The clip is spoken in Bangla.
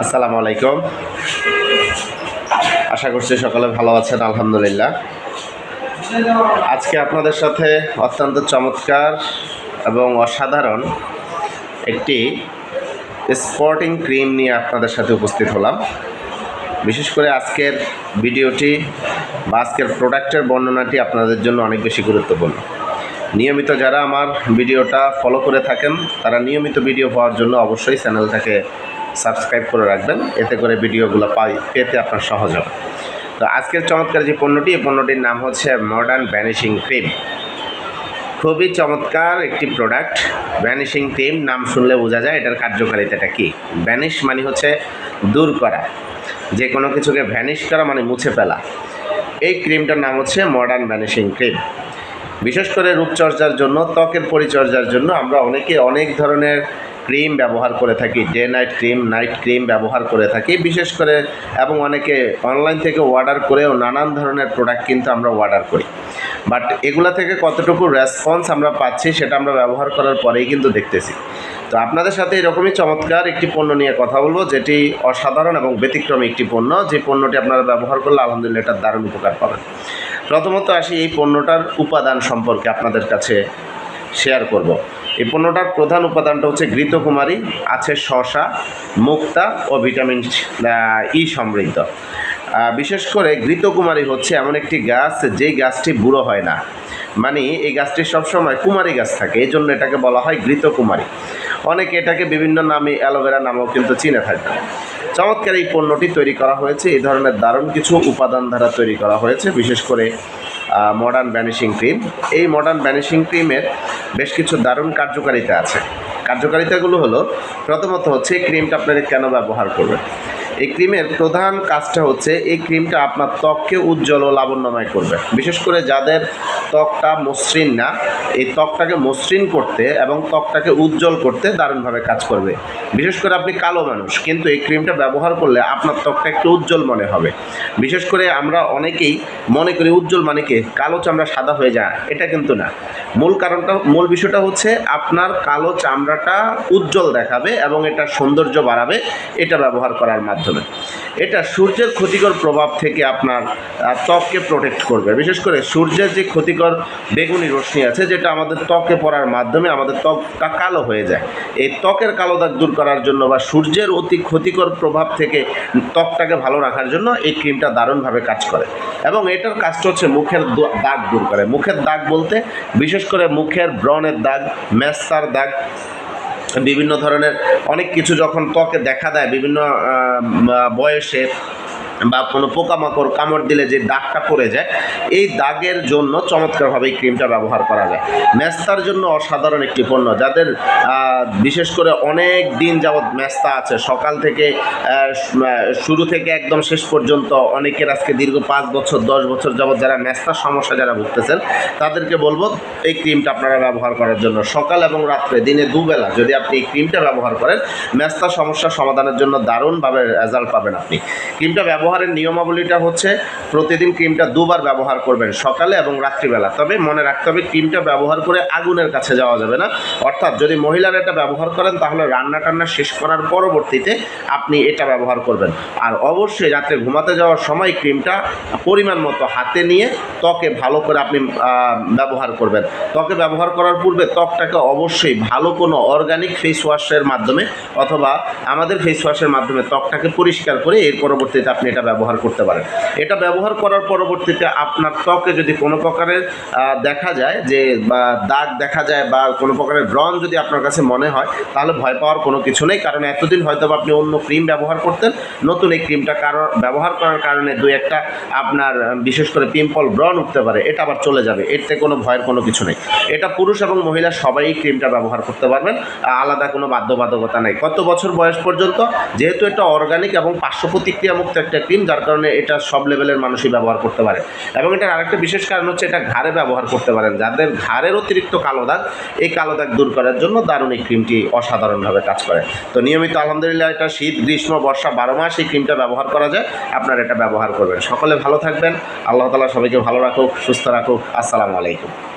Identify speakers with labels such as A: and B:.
A: আসসালামু আলাইকুম। আশা করছি সকলে ভালো আছেন, আলহামদুলিল্লাহ। আজকে আপনাদের সাথে অত্যন্ত চমৎকার এবং অসাধারণ একটি স্পটিং ক্রিম নিয়ে আপনাদের সাথে উপস্থিত হলাম। বিশেষ করে আজকের ভিডিওটি বা আজকের প্রোডাক্টের বর্ণনাটি আপনাদের জন্য অনেক বেশি গুরুত্বপূর্ণ। নিয়মিত যারা আমার ভিডিওটা ফলো করে থাকেন, তারা নিয়মিত ভিডিও পাওয়ার জন্য অবশ্যই চ্যানেলটাকে সাবস্ক্রাইব করে রাখবেন। এতে করে ভিডিওগুলো পাই, পেতে আপনার সহজ হবে। তো আজকের চমৎকার যে পণ্যটি, এই পণ্যটির নাম হচ্ছে মডার্ন ভ্যানিশিং ক্রিম খুবই চমৎকার একটি প্রোডাক্ট ভ্যানিশিং ক্রিম নাম শুনলে বোঝা যায় এটার কার্যকারিতাটা কী। ভ্যানিশ মানে হচ্ছে দূর করা। যে কোনো কিছুকে ভ্যানিশ করা মানে মুছে ফেলা। এই ক্রিমটার নাম হচ্ছে মডার্ন ভ্যানিশিং ক্রিম বিশেষ করে রূপচর্চার জন্য, ত্বকের পরিচর্যার জন্য আমরা অনেকে অনেক ধরনের ক্রিম ব্যবহার করে থাকি, day night cream night cream ব্যবহার করে থাকি। বিশেষ করে এবং অনেকে অনলাইন থেকে অর্ডার করেও নানান ধরনের প্রোডাক্ট কিন্তু আমরা অর্ডার করি। বাট এগুলা থেকে কতটুকু রেসপন্স আমরা পাচ্ছি সেটা আমরা ব্যবহার করার পরেই কিন্তু দেখতেছি। তো আপনাদের সাথে এরকমই চমৎকার একটি পণ্য নিয়ে কথা বলব, যেটি অসাধারণ এবং ব্যতিক্রমী একটি পণ্য। যে পণ্যটি আপনারা ব্যবহার করলে আলহামদুলিল্লাহ এটার দারুণ উপকার পাবেন। প্রথমত আসি এই পণ্যটার উপাদান সম্পর্কে আপনাদের কাছে শেয়ার করব। এই পণ্যটার প্রধান উপাদানটা হচ্ছে ঘৃতকুমারী, আছে শসা মুক্তা ও ভিটামিন ই সমৃদ্ধ। বিশেষ করে ঘৃতকুমারী হচ্ছে এমন একটি গাছ, যেই গাছটি বুড়ো হয় না। মানে এই গাছটি সবসময় কুমারী গাছ থাকে এই জন্য এটাকে বলা হয় ঘৃতকুমারী। অনেকে এটাকে বিভিন্ন নামে অ্যালোভেরা নামেও কিন্তু চিনে থাকে চমৎকার এই পণ্যটি তৈরি করা হয়েছে এই ধরনের দারুণ কিছু উপাদান দ্বারা তৈরি করা হয়েছে, বিশেষ করে মডার্ন ভ্যানিশিং ক্রিম এই মডার্ন ভ্যানিশিং ক্রিমের বেশ কিছু দারুণ কার্যকারিতা আছে। কার্যকারিতাগুলো হলো, প্রথমত হচ্ছে এই ক্রিমটা আপনারা কেন ব্যবহার করবেন? এই ক্রিমের প্রধান কাজটা হচ্ছে, এই ক্রিমটা আপনার ত্বককে উজ্জ্বল ও লাবণ্যময় করবে। বিশেষ করে যাদের ত্বকটা মসৃণ না এই ত্বকটাকে মসৃণ করতে এবং ত্বকটাকে উজ্জ্বল করতে দারুণভাবে কাজ করবে। বিশেষ করে আপনি কালো মানুষ, কিন্তু এই ক্রিমটা ব্যবহার করলে আপনার ত্বকটা একটু উজ্জ্বল মনে হবে। বিশেষ করে আমরা অনেকেই মনে করি উজ্জ্বল মানে কি? কালো চামড়া সাদা হয়ে যায়, এটা কিন্তু না। মূল কারণটা, মূল বিষয়টা হচ্ছে আপনার কালো চামড়াটা উজ্জ্বল দেখাবে এবং এটা সৌন্দর্য বাড়াবে, এটা ব্যবহার করার মাধ্যমে। এটা সূর্যের ক্ষতিকর প্রভাব থেকে আপনার ত্বককে প্রোটেক্ট করবে। বিশেষ করে সূর্যের যে ক্ষতিকর বেগুনি রশ্মি আছে, যেটা আমাদের ত্বকে পড়ার মাধ্যমে আমাদের ত্বকটা কালো হয়ে যায়। এই ত্বকের কালো দাগ দূর করার জন্য বা সূর্যের অতি ক্ষতিকর প্রভাব থেকে ত্বকটাকে ভালো রাখার জন্য এই ক্রিমটা দারুণভাবে কাজ করে। এবং এটার কাজটা হচ্ছে মুখের দাগ দূর করে। মুখের দাগ বলতে, বিশেষ করে মুখের ব্রণের দাগ, মেস্তার দাগ বিভিন্ন ধরনের অনেক কিছু যখন ত্বকে দেখা দেয় বিভিন্ন বয়সে বা কোনো পোকামাকড়, কামড় দিলে যে দাগটা পড়ে যায়, এই দাগের জন্য চমৎকারভাবে এই ক্রিমটা ব্যবহার করা যায়। মেস্তার জন্য অসাধারণ একটি পণ্য। যাদের বিশেষ করে অনেক দিন যাবৎ মেস্তা আছে, সকাল থেকে শুরু থেকে একদম শেষ পর্যন্ত অনেকের আজকে দীর্ঘ পাঁচ বছর, দশ বছর যাবৎ যারা মেস্তার সমস্যা যারা ভুগতেছেন, তাদেরকে বলব এই ক্রিমটা আপনারা ব্যবহার করার জন্য। সকাল এবং রাত্রে, দিনে দুবেলা যদি আপনি এই ক্রিমটা ব্যবহার করেন মেস্তার সমস্যা সমাধানের জন্য দারুণভাবে রেজাল্ট পাবেন আপনি। ক্রিমটা ব্যবহারের নিয়মাবলীটা হচ্ছে প্রতিদিন ক্রিমটা দুবার ব্যবহার করবেন সকালে এবং রাত্রিবেলা। তবে মনে রাখতে হবে, ক্রিমটা ব্যবহার করে আগুনের কাছে যাওয়া যাবে না। অর্থাৎ যদি মহিলারা এটা ব্যবহার করেন, তাহলে রান্না টান্না শেষ করার পরবর্তীতে আপনি এটা ব্যবহার করবেন। আর অবশ্যই রাত্রে ঘুমাতে যাওয়ার সময় ক্রিমটা পরিমাণ মতো হাতে নিয়ে ত্বকে ভালো করে আপনি ব্যবহার করবেন। ত্বকে ব্যবহার করার পূর্বে ত্বকটাকে অবশ্যই ভালো কোনো অর্গানিক ফেস ওয়াশের মাধ্যমে অথবা আমাদের ফেস ওয়াশের মাধ্যমে ত্বকটাকে পরিষ্কার করে এর পরবর্তীতে আপনি এটা ব্যবহার করতে পারেন। এটা ব্যবহার করার পরবর্তীতে আপনার ত্বকে যদি কোনো প্রকারের দেখা যায় যে, বা দাগ দেখা যায় বা কোনো প্রকারের ব্রণ যদি আপনার কাছে মনে হয়, তাহলে ভয় পাওয়ার কোনো কিছু নেই। কারণ এতদিন হয়তো আপনি অন্য ক্রিম ব্যবহার করতেন। নতুন এই ক্রিমটা কারণ ব্যবহার করার কারণে দুই একটা আপনার বিশেষ করে পিম্পল ব্রণ উঠতে পারে। এটা আবার চলে যাবে। এতে কোনো ভয়ের কোনো কিছু নেই। এটা পুরুষ এবং মহিলা সবাই ক্রিমটা ব্যবহার করতে পারবেন। আলাদা কোনো বাধ্যবাধকতা নেই। কত বছর বয়স পর্যন্ত? যেহেতু এটা অর্গানিক এবং পার্শ্ব প্রতিক্রিয়া মুক্ত একটা ক্রিম যার কারণে এটা সব লেভেলের মানুষই ব্যবহার করতে পারে। এবং এটার আরেকটা বিশেষ কারণ হচ্ছে এটা ঘাড়ে ব্যবহার করতে পারেন। যাদের ঘাড়ের অতিরিক্ত কালো দাগ, এই কালো দাগ দূর করার জন্য দারুণ এই ক্রিমটি অসাধারণভাবে কাজ করে। তো নিয়মিত আলহামদুলিল্লাহ এটা শীত, গ্রীষ্ম, বর্ষা বারো মাস এই ক্রিমটা ব্যবহার করা যায়। আপনারা এটা ব্যবহার করবেন। সকলে ভালো থাকবেন। আল্লাহ তালা সবাইকে ভালো রাখুক, সুস্থ রাখুক। আসসালামু আলাইকুম।